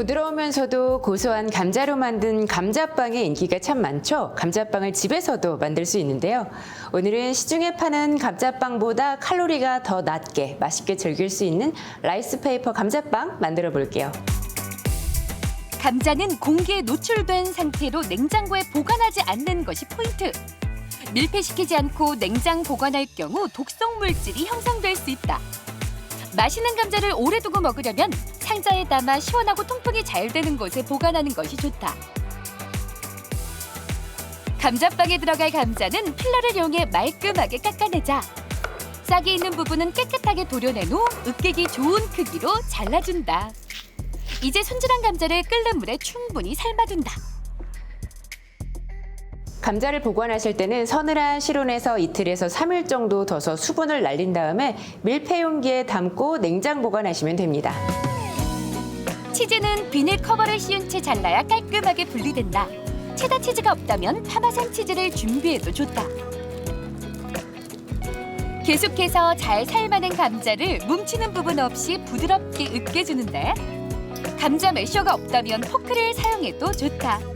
부드러우면서도 고소한 감자로 만든 감자빵의 인기가 참 많죠. 감자빵을 집에서도 만들 수 있는데요. 오늘은 시중에 파는 감자빵보다 칼로리가 더 낮게 맛있게 즐길 수 있는 라이스페이퍼 감자빵 만들어 볼게요. 감자는 공기에 노출된 상태로 냉장고에 보관하지 않는 것이 포인트. 밀폐시키지 않고 냉장 보관할 경우 독성 물질이 형성될 수 있다. 맛있는 감자를 오래 두고 먹으려면 상자에 담아 시원하고 통풍이 잘 되는 곳에 보관하는 것이 좋다. 감자빵에 들어갈 감자는 필러를 이용해 말끔하게 깎아내자. 싹이 있는 부분은 깨끗하게 도려낸 후 으깨기 좋은 크기로 잘라준다. 이제 손질한 감자를 끓는 물에 충분히 삶아둔다. 감자를 보관하실 때는 서늘한 실온에서 이틀에서 3일 정도 둬서 수분을 날린 다음에 밀폐 용기에 담고 냉장 보관하시면 됩니다. 치즈는 비닐 커버를 씌운 채 잘라야 깔끔하게 분리된다. 체다 치즈가 없다면 파마산 치즈를 준비해도 좋다. 계속해서 잘 삶아낸 감자를 뭉치는 부분 없이 부드럽게 으깨주는데 감자 매셔가 없다면 포크를 사용해도 좋다.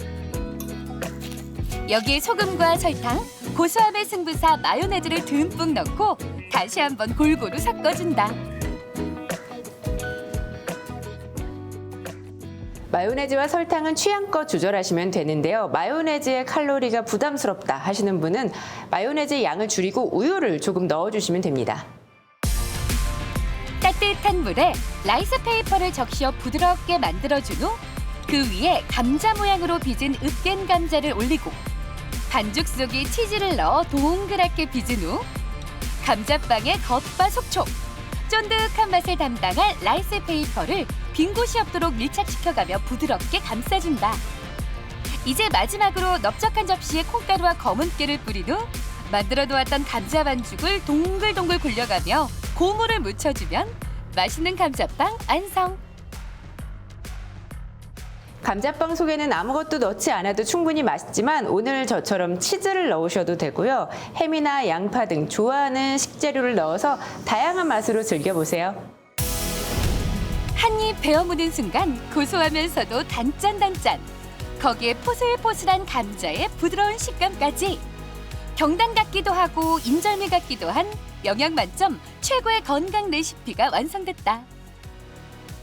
여기에 소금과 설탕, 고소함의 승부사 마요네즈를 듬뿍 넣고 다시 한번 골고루 섞어준다. 마요네즈와 설탕은 취향껏 조절하시면 되는데요. 마요네즈의 칼로리가 부담스럽다 하시는 분은 마요네즈의 양을 줄이고 우유를 조금 넣어주시면 됩니다. 따뜻한 물에 라이스 페이퍼를 적셔 부드럽게 만들어준 후 그 위에 감자 모양으로 빚은 으깬 감자를 올리고 반죽 속에 치즈를 넣어 동그랗게 빚은 후 감자빵의 겉바 속촉 쫀득한 맛을 담당할 라이스 페이퍼를 빈 곳이 없도록 밀착시켜가며 부드럽게 감싸준다. 이제 마지막으로 넓적한 접시에 콩가루와 검은 깨를 뿌린 후 만들어 놓았던 감자 반죽을 동글동글 굴려가며 고무를 묻혀주면 맛있는 감자빵 완성. 감자빵 속에는 아무것도 넣지 않아도 충분히 맛있지만 오늘 저처럼 치즈를 넣으셔도 되고요. 햄이나 양파 등 좋아하는 식재료를 넣어서 다양한 맛으로 즐겨보세요. 한입 베어 무는 순간 고소하면서도 단짠단짠. 거기에 포슬포슬한 감자의 부드러운 식감까지. 경단 같기도 하고 인절미 같기도 한 영양 만점 최고의 건강 레시피가 완성됐다.